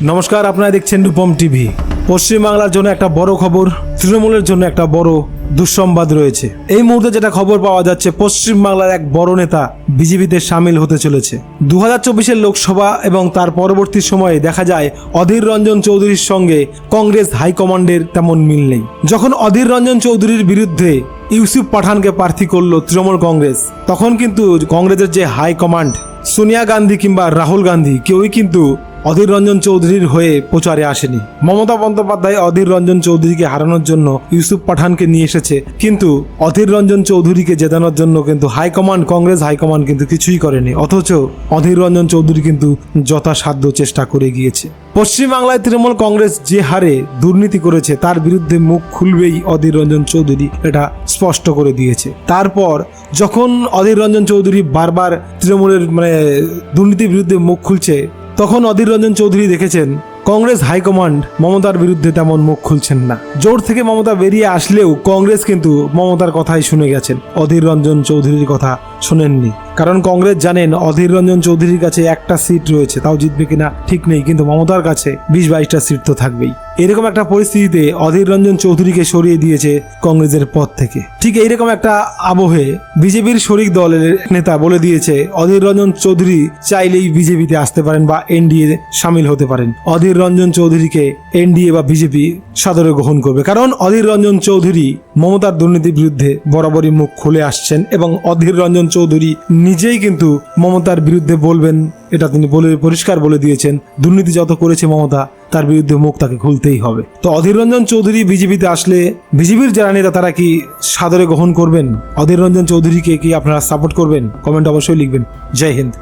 নমস্কার, আপনারা দেখছেন রূপম টিভি। পশ্চিমবাংলার জন্য একটা বড় খবর, তৃণমূলের জন্য একটা বড় দুঃসংবাদ রয়েছে। এই মুহূর্তে যেটা খবর পাওয়া যাচ্ছে, পশ্চিমবাংলার এক বড় নেতা বিজেপিতে সামিল হতে চলেছে। দু হাজার লোকসভা এবং তার পরবর্তী সময়ে দেখা যায়, অধীর রঞ্জন চৌধুরীর সঙ্গে কংগ্রেস হাইকমান্ডের তেমন মিল নেই। যখন অধীর রঞ্জন চৌধুরীর বিরুদ্ধে ইউসুফ পাঠানকে প্রার্থী করল তৃণমূল কংগ্রেস, তখন কিন্তু কংগ্রেসের যে হাইকমান্ড সোনিয়া গান্ধী কিংবা রাহুল গান্ধী, কেউই কিন্তু অধীর রঞ্জন চৌধুরীর হয়ে প্রচারে আসেনি। মমতা বন্দ্যোপাধ্যায় অধীর রঞ্জন চৌধুরীকে হারানোর জন্য ইউসুফ পাঠানকে নিয়ে এসেছে, কিন্তু অধীর রঞ্জন চৌধুরীকে জেতানোর জন্য কিন্তু হাইকমান্ড, কংগ্রেস হাইকমান্ড কিন্তু কিছুই করেনি, অথচ অধীর রঞ্জন চৌধুরী কিন্তু যথাসাধ্য চেষ্টা করে গিয়েছে। পশ্চিমবাংলায় তৃণমূল কংগ্রেস যে হারে দুর্নীতি করেছে, তার বিরুদ্ধে মুখ খুলবেই অধীর রঞ্জন চৌধুরী, এটা স্পষ্ট করে দিয়েছে। তারপর যখন অধীর রঞ্জন চৌধুরী বারবার তৃণমূলের মানে দুর্নীতির বিরুদ্ধে মুখ খুলছে তখন অধীর রঞ্জন চৌধুরী দেখেছেন, কংগ্রেস হাইকমান্ড মমতার বিরুদ্ধে তেমন মুখ খুলছেন না। জোর থেকে মমতা বেরিয়ে আসলেও কংগ্রেস কিন্তু মমতার কথাই শুনে গেছেন। অধীর রঞ্জন চৌধুরীর কথা শোনেননি। কারণ কংগ্রেস জানেন অধীর রঞ্জন চৌধুরীর কাছে একটা সিট রয়েছে, তাও জিতবে কিনা ঠিক নেই, কিন্তু মমতার কাছে বিশ বাইশটা সিট তো থাকবেই। এরকম একটা পরিস্থিতিতে অধীর রঞ্জন চৌধুরীকে সরিয়ে দিয়েছে কংগ্রেসের পদ থেকে। ঠিক এইরকম একটা আবহে বিজেপির শরিক দলের নেতা বলে দিয়েছে, অধীর রঞ্জন চৌধুরী চাইলেই বিজেপিতে আসতে পারেন বা এনডিএ সামিল হতে পারেন। অধীর রঞ্জন চৌধুরীকে এনডিএ বা বিজেপি সাদরে গ্রহণ করবে। কারণ অধীর রঞ্জন চৌধুরী মমতার দুর্নীতির বিরুদ্ধে বরাবরই মুখ খুলে আসছেন এবং অধীর রঞ্জন চৌধুরী নিজেই কিন্তু মমতার বিরুদ্ধে বলবেন, এটা তিনি বলে, পরিষ্কার বলে দিয়েছেন, দুর্নীতি যত করেছে মমতা, তার বিরুদ্ধে মুখ তাকে খুলতেই হবে। তো অধীর রঞ্জন চৌধুরী বিজেপিতে আসলে, বিজেপির যারা নেতা, তারা কি সাদরে গ্রহণ করবেন? অধীর রঞ্জন চৌধুরীকে কি আপনারা সাপোর্ট করবেন? কমেন্ট অবশ্যই লিখবেন। জয় হিন্দ।